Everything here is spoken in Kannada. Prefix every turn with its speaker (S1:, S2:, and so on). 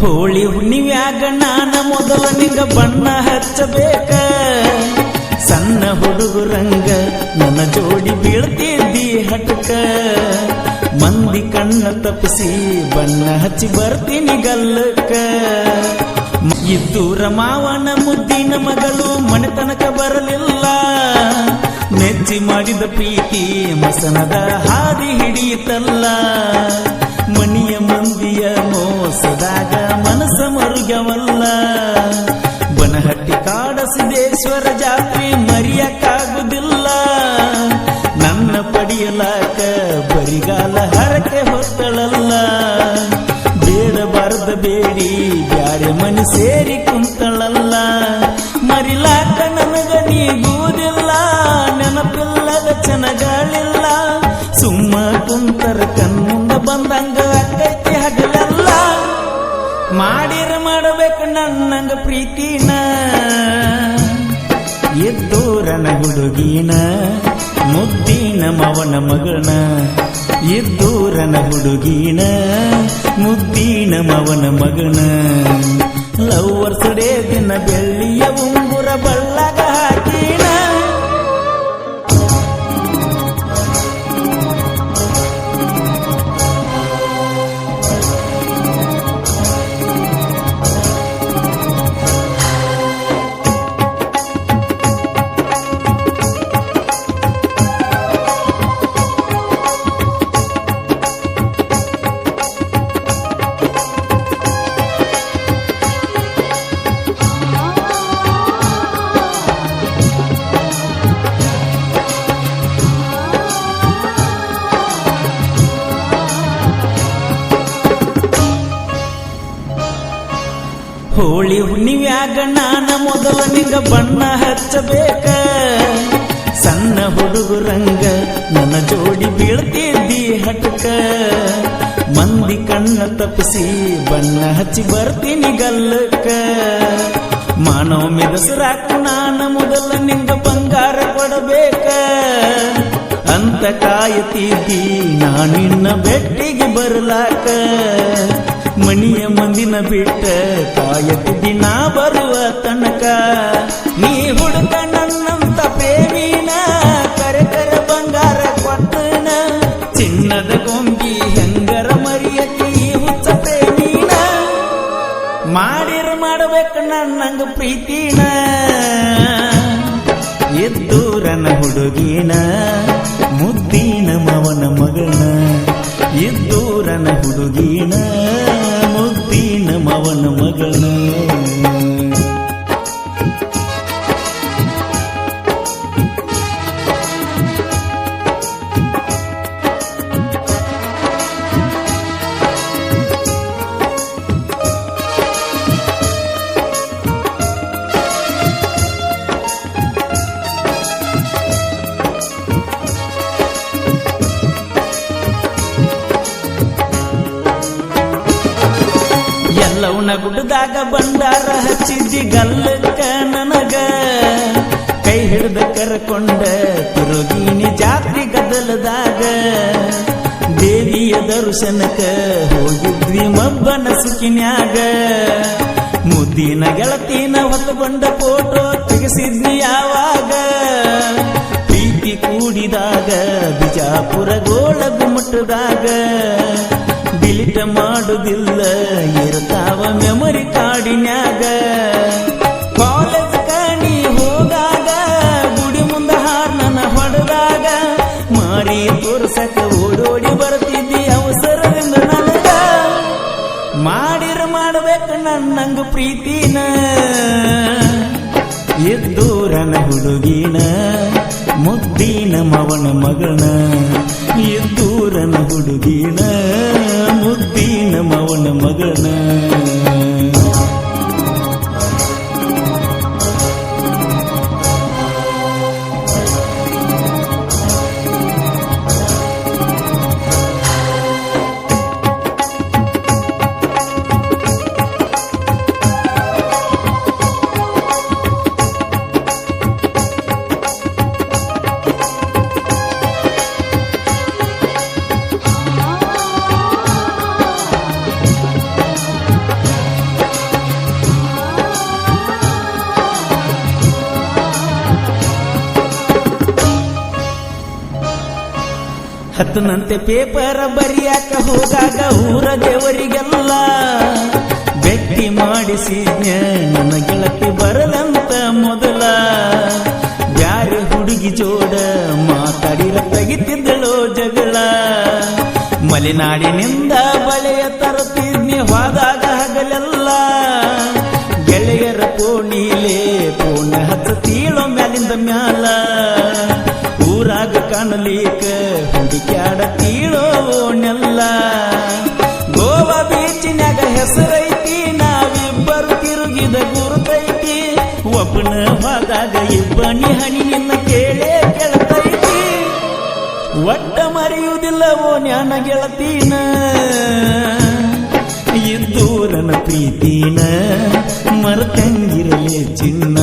S1: ಹೋಳಿ ಹುಣ್ಣಿವ್ಯಾಗ ನಾನ ಮೊದಲ ನಿಂಗ ಬಣ್ಣ ಹಚ್ಚಬೇಕ. ಸಣ್ಣ ಹುಡುಗರಂಗ ನನ್ನ ಜೋಡಿ ಬೀಳ್ತಿದ್ದಿ ಹಟಕ ಮಂದಿ ಕಣ್ಣ ತಪ್ಪಿಸಿ ಬಣ್ಣ ಹಚ್ಚಿ ಬರ್ತೀನಿ ಗಲ್ಲಕ್ಕ. ಇದ್ದೂರ ಮಾವನ ಮುದ್ದಿನ ಮಗಳು ಮನೆತನಕ ಬರಲಿಲ್ಲ. ನೆಚ್ಚಿ ಮಾಡಿದ ಪ್ರೀತಿ ಮಸನದ ಹಾದಿ ಹಿಡಿಯಿತಲ್ಲ ಮನಿಯ ಮಂದಿಯ ಮೋಸದಾಗ ಮನಸ ಮರುಗವಲ್ಲ. ಬನಹಟ್ಟಿ ಕಾಡ ಸಿದ್ದೇಶ್ವರ ಜಾತ್ರೆ ಮರಿಯಕ್ಕಾಗುದಿಲ್ಲ. ನನ್ನ ಪಡಿಯಲಾಕ ಬರಿಗಾಲ ಹರಕೆ ಹೊತ್ತಳಲ್ಲ. ಬೇಡಬಾರದ ಬೇಡಿ, ಬ್ಯಾರೆ ಮನೆ ಸೇರಿ ಕುಂತಳಲ್ಲ. ಮರಿಲಾಕ ನನಗ ನೀಗುವುದಿಲ್ಲ, ನೆನಪಿಲ್ಲದ ಚನಗಳಿಲ್ಲ ಸುಮ್ಮ ಕುಂತರ ಪ್ರೀತಿನ ಎದ್ದೋರನ ಹುಡುಗಿನ, ಮುದ್ದಿನ ಮವನ ಮಗನ ಎದ್ದೂರನ ಹುಡುಗಿನ, ಮುದ್ದಿನ ಮವನ ಮಗನ. ಲವ್ವರ್ಸ್ ಡೇ ದಿನ ಬೆಳ್ಳಿಯ ಹೋಳಿ ಹುಣ್ಣಿವ್ಯಾಗ ನಾನ ಮೊದಲ ನಿಂಗ ಬಣ್ಣ ಹಚ್ಚಬೇಕ. ಸಣ್ಣ ಹುಡುಗರಂಗ ನನ್ನ ಜೋಡಿ ಬೀಳ್ತಿದ್ದಿ ಹಟಕ ಮಂದಿ ಕಣ್ಣ ತಪ್ಪಿಸಿ ಬಣ್ಣ ಹಚ್ಚಿ ಬರ್ತೀನಿ ಗಲ್ಲಕ್ಕ. ಮಾನವ ಮೆದಸರಾಕ ನಾನ ಮೊದಲ ನಿಂಗ ಬಂಗಾರ ಕೊಡಬೇಕ. ಅಂತ ಕಾಯತಿದ್ದಿ ನಾನಿನ್ನ ಬೆಟ್ಟಿಗೆ ಬರಲಾಕ. ಮಣಿಯ ಮಂದಿನ ಬಿಟ್ಟ ಕಾಯತಿದ್ದಿ ದಿನ ಬರುವ ತನಕ. ನೀ ಹುಡುಕ ನನ್ನಂತ ಪ್ರೇಮಿನ, ಕರೆ ಕರೆ ಬಂಗಾರ ಕೊಟ್ಟನ. ಚಿನ್ನದ ಗೊಂಬಿ ಹೆಂಗರ ಮರಿಯಕ್ಕೆ ಈ ಹುಚ್ಚ ಪ್ರೇಮಿನ. ಮಾಡಿರ ಮಾಡಬೇಕು ನನ್ನಂಗ ಪ್ರೀತಿನ. ಎದ್ದೂರನ ಹುಡುಗಿನ, ಮುದ್ದಿನ ಮವನ ಮಗನ ಎದ್ದೂರನ ಹುಡುಗಿನ ಮವನ ಗುಡ್ಡದಾಗ ಬಂದಾರ ಹಚ್ಚಿದ್ದಿ ಗಲ್ಲಕ್ಕ ನನಗ. ಕೈ ಹಿಡಿದ ಕರ್ಕೊಂಡ ತಿರುಗಿನಿ ಜಾತ್ರಿ ಗದಲದಾಗ ದೇವಿಯ ದರ್ಶನಕ ಹೋಗಿದ್ವಿ ಮಬ್ಬನ ಸುಖಿನ್ಯಾಗ. ಮುದ್ದಿನ ಗೆಳತಿನ ಹೊತ್ತುಕೊಂಡ ಫೋಟೋ ತೆಗೆಸಿದ್ವಿ ಯಾವಾಗ. ಪ್ರೀತಿ ಕೂಡಿದಾಗ ಬಿಜಾಪುರ ಗೋಳ ಗುಮ್ಮಟದಾಗ ಡಿಲಿಟ ಮಾಡುದಿಲ್ಲ ಇರ್ತಾವ ಮೆಮೊರಿ ಕಾಡಿನ್ಯಾಗ ಕಾಲೇಜ್ ಕಾಣಿ ಹೋದಾಗ, ಗುಡಿ ಮುಂದ ಹಾರ್ನನ ಹೊಡೆದಾಗ. ಮಾರಿ ತೋರ್ಸಕ ಓಡೋಡಿ ಬರ್ತಿದ್ದಿ ಅವಸರದಿಂದ ನನಗ. ಮಾಡಿರ ಮಾಡ್ಬೇಕು ನನ್ನಂಗ ಪ್ರೀತಿನ. ಎದ್ದೂರನ ಹುಡುಗಿನ, ಮುದ್ದಿನ ಮವನ ಮಗನ ಎದ್ದೂರನ ಹುಡುಗಿನ ಮುದ್ದಿನ ಮವನ ಮಗನ. ಹತ್ತನಂತೆ ಪೇಪರ ಬರಿಯಾಕ ಹೋದಾಗ ಊರ ದೇವರಿಗೆಲ್ಲ ಭೇಟಿ ಮಾಡಿಸಿ ನನ್ನ ಗೆಳತಿ ಬರಲಂತ ಮೊದಲ. ಬ್ಯಾರೆ ಹುಡುಗಿ ಜೋಡ ಮಾತಾಡಿರ ತೆಗಿತಿದ್ದಳೋ ಜಗಳ. ಮಲೆನಾಡಿನಿಂದ ಬಳೆಯ ತರುತ್ತಿದ್ನಿ ಹೋದಾಗ ಹಗಲೆಲ್ಲ ಗೆಳೆಯರ ಕೋಣಿಲೆ ಹತ್ತು ತಿಲೋ ಮ್ಯಾಲಿಂದ ಮ್ಯಾಲ. ಊರಾಗ ಕಾಣಲಿಕ ಹುಡುಕ್ಯಾಡ ತೀಳೋ ನೆಲ್ಲ. ಗೋವಾ ಬೀಚಿನಾಗ ಹೆಸರೈತಿ, ನಾವಿಬ್ಬರು ತಿರುಗಿದ ಗುರುತೈತಿ. ಒಬ್ಬನ ಹೋದಾಗ ಇಬ್ಬನಿ ಹಣಿ ನಿನ್ನ ಕೇಳೇ ಕೇಳ್ತೈತಿ. ಒಟ್ಟ ಮರೆಯುವುದಿಲ್ಲವೋ ಜ್ಞಾನ ಗೆಳತೀನ. ಇದ್ದೂರನ ಪ್ರೀತಿನ ಮರತಂಗಿರಲಿ ಚಿನ್ನ.